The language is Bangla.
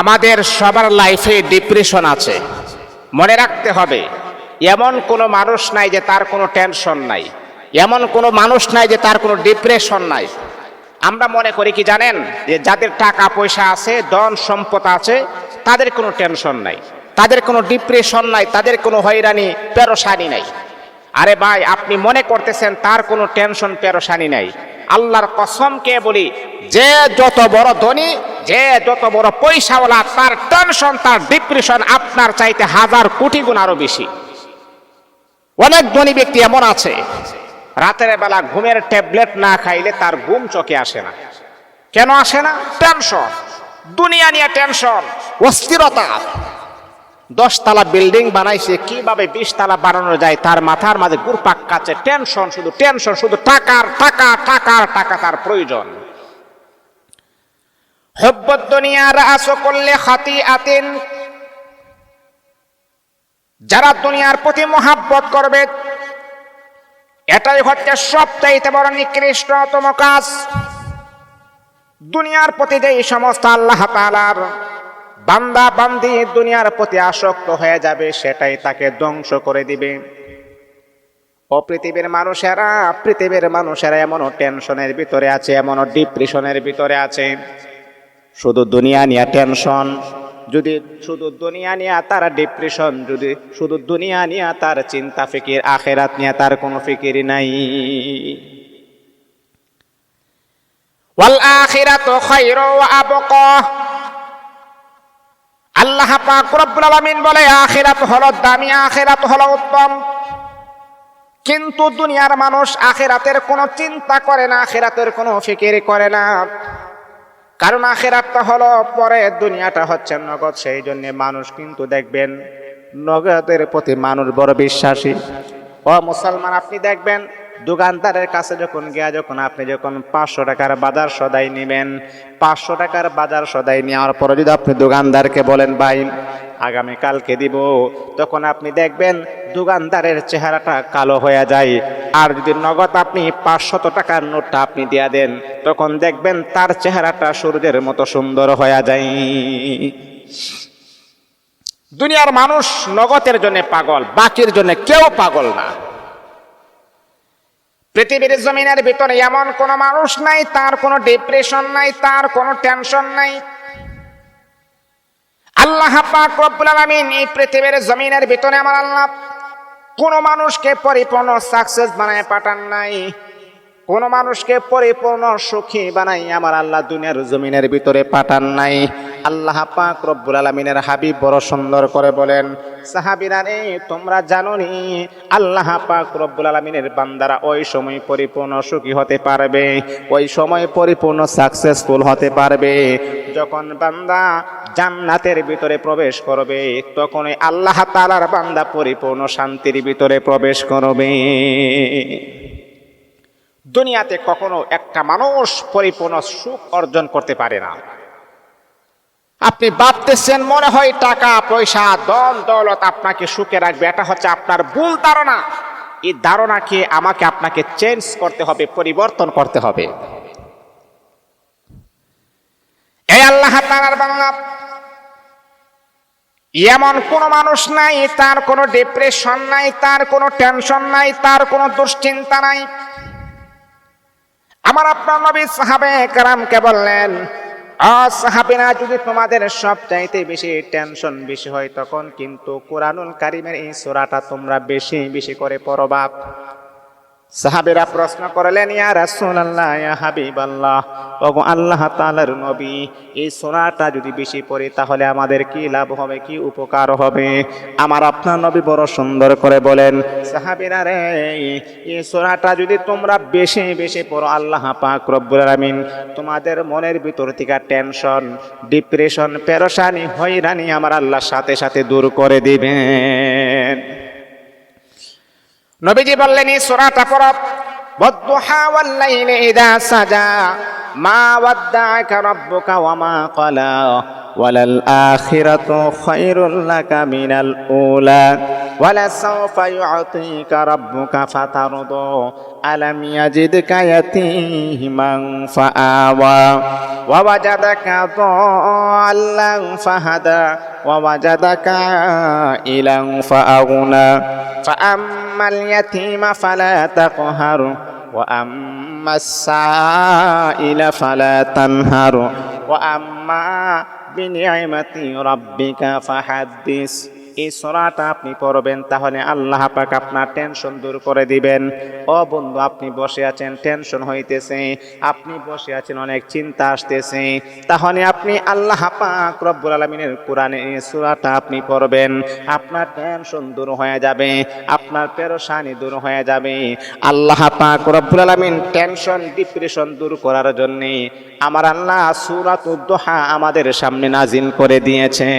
আমাদের সবার লাইফে ডিপ্রেশন আছে। মনে রাখতে হবে, এমন কোনো মানুষ নাই যে তার কোনো টেনশন নাই। এমন কোনো মানুষ নাই যে তার কোনো ডিপ্রেশন নাই। আমরা মনে করি কি জানেন? যে যাদের টাকা পয়সা আছে, ধন সম্পদ আছে, তাদের কোনো টেনশন নাই। তাদের কোনো ডিপ্রেশন নাই, তাদের কোনো হয়রানি পেরোসানি নাই। আরে ভাই, আপনি মনে করতেছেন তার কোনো টেনশন পেরোসানি নাই। আল্লাহর কসমকে বলি, যে যত বড় ধনী যে যত বড় পয়সাওয়ালা, তার টেনশন তার ডিপ্রেশন আপনার চাইতে হাজার কোটি গুণ আরও বেশি। অনেক ধনী ব্যক্তি এমন আছে, রাতের বেলা ঘুমের ট্যাবলেট না খাইলে তার ঘুম চোখে আসে না। কেন আসে না? টেনশন দুনিয়া নিয়ে টেনশন অস্থিরতা। দশতলা বিল্ডিং বানাইছে, কীভাবে বিশ তালা বানানো যায়, তার মাথার মাঝে গুরপাক কাছে টেনশন শুধু টেনশন শুধু টাকার, টাকা টাকার, টাকা তার প্রয়োজন। হব্বত দুনিয়ার আসো করলে খাতি আতেন। যারা দুনিয়ার প্রতি মহাব্বত করবে, এটাই হচ্ছে সবচাইতে বড় নিকৃষ্টতম কাজ। দুনিয়ার প্রতি যে এই সমস্ত আল্লাহ তালার বান্দা বান্দি দুনিয়ার প্রতি আসক্ত হয়ে যাবে, সেটাই তাকে ধ্বংস করে দিবে। ও পৃথিবীর মানুষেরা পৃথিবীর মানুষেরা এমনও টেনশনের ভিতরে আছে, এমনও ডিপ্রেশনের ভিতরে আছে। শুধু দুনিয়া নিয়ে টেনশন যদি শুধু দুনিয়া নিয়ে তার ডিপ্রেশন যদি শুধু দুনিয়া নিয়ে তার চিন্তা ফিকির, আখেরাত নিয়ে তার কোনো ফিকির নাই। ওয়াল আখিরাতু খায়রু ওয়া আল্লাহ পাক রব্বুল আলামিন বলে, আখিরাত হলো দামি, আখিরাত হলো উত্তম। কিন্তু দুনিয়ার মানুষ আখিরাতের কোনো চিন্তা করে না, আখিরাতের কোনো ফিকির করে না। কারণ আখের আখেরাতটা হলো পরে দুনিয়াটা হচ্ছে নগদ, সেই জন্য মানুষ কিন্তু দেখবেন নগদের প্রতি মানুষ বড় বিশ্বাসী। ও মুসলমান, আপনি দেখবেন দোকানদারের কাছে যখন গিয়া যখন আপনি যখন পাঁচশো টাকার বাজার সদাই নেবেন, পাঁচশো টাকার বাজার সদাই নেওয়ার পরে যদি আপনি দোকানদারকে বলেন, ভাই, আগামীকালকে দিব, তখন আপনি দেখবেন দোকানদারের চেহারাটা কালো হয়ে যায়। আর যদি নগদ আপনি পাঁচশত টাকার নোটটা আপনি দিয়া দেন, তখন দেখবেন তার চেহারাটা সূর্যের মতো সুন্দর হয়ে যায়। দুনিয়ার মানুষ নগদের জন্য পাগল, বাকির জন্য কেউ পাগল না। পৃথিবীর জমিনের ভিতরে এমন কোনো মানুষ নাই, তার কোনো ডিপ্রেশন নাই, তার কোনো টেনশন নাই। আল্লাহ পাক রব্বুল আলামিন এই পৃথিবীর জমিনের ভিতরে আমার আল্লাহ কোন মানুষকে পরিপূর্ণ সাকসেস বানায় পাঠান নাই। কোন মানুষকে পরিপূর্ণ সুখী বানাই আমার আল্লাহ দুনিয়ার জমিনের ভিতরে পাঠান নাই। আল্লাহ পাক রব্বুল আলমিনের হাবিব বড় সুন্দর করে বলেন সাহাবিরা রে, তোমরা জানো নি আল্লাহ পাক রব্বুল আলমিনের বান্দারা ওই সময় পরিপূর্ণ সুখী হতে পারবে, ওই সময় পরিপূর্ণ সাকসেসফুল হতে পারবে। যখন বান্দা জান্নাতের ভিতরে প্রবেশ করবে, তখনই আল্লাহ তালার বান্দা পরিপূর্ণ শান্তির ভিতরে প্রবেশ করবে। দুনিয়াতে কখনো একটা মানুষ পরিপূর্ণ সুখ অর্জন করতে পারে না। আপনি ভাবতেছেন, মনে হয় টাকা, পয়সা দন দৌলত আপনাকে সুখে রাখবে। এটা হচ্ছে আপনার ভুল ধারণা। এই ধারণাকে আমাকে আপনাকে চেঞ্জ করতে হবে, পরিবর্তন করতে হবে। এই আল্লাহ তাআলার বাংলা এমন কোনো মানুষ নাই, তার কোনো ডিপ্রেশন নাই, তার কোনো টেনশন নাই, তার কোনো দুশ্চিন্তা নাই। আমার আপনার নবী সাহাবে কারামকে বললেন সাহাবিনা যদি তোমাদের সব চাইতে বেশি টেনশন বেশি হয়, তখন কিন্তু কোরআনুল কারিমের এই সোরাটা তোমরা বেশি বেশি করে পড়বা সাহাবেরা প্রশ্ন করলেন, ইয়া রাসূলুল্লাহ, ইয়া হাবিবাল্লাহ, ওগো আল্লাহ তাআলার নবী, এই সোনাটা যদি বেশি পড়ি তাহলে আমাদের কি লাভ হবে, কি উপকার হবে? আমার আপনার নবী বড় সুন্দর করে বলেন, সাহাবেরা রে, এই সোনাটা যদি তোমরা বেশি বেশি পড়ো, আল্লাহ পাক রব্বুল আলামিন তোমাদের মনের ভিতর থেকে টেনশন, ডিপ্রেশন, পেরেশানি, হয়রানি আমার আল্লাহর সাথে সাথে দূর করে দিবেন। নবীজি বললেন এই সূরাটা পড়ো বদ্দুহা ওয়াল লাইলি ইদা সাজা মা ওয়াদ্দাআকা রাব্বুকা ওয়া মা ক্বালা ওয়ালাল আখিরাতু খায়রুল লাকা মিনাল উলা ولسوف يعطيك ربك فترضى ألم يجدك يتيما فآوى ووجدك ضالا فهدى ووجدك عائلا فأغنى فأما اليتيم فلا تقهر وأما السائل فلا تنهر. وأما بنعمة ربك فحدث. এই সরাটা আপনি পড়বেন, তাহলে আল্লাহ পাক আপনার টেনশন দূর করে দিবেন। ও বন্ধু, আপনি বসে আছেন টেনশন হইতেছে। আপনি বসে আছেন, অনেক চিন্তা আসতেছে। তাহলে আপনি আল্লাহ পাক রব্বুল আলমিনের কোরআনে এই সূরাটা আপনি পড়বেন। আপনার টেনশন দূর হয়ে যাবে, আপনার পেরেশানি দূর হয়ে যাবে। আল্লাহ পাক রব্বুল আলমিন টেনশন ডিপ্রেশন দূর করার জন্যে আমার আল্লাহ সূরাতুদ দোহা আমাদের সামনে নাজিল করে দিয়েছে।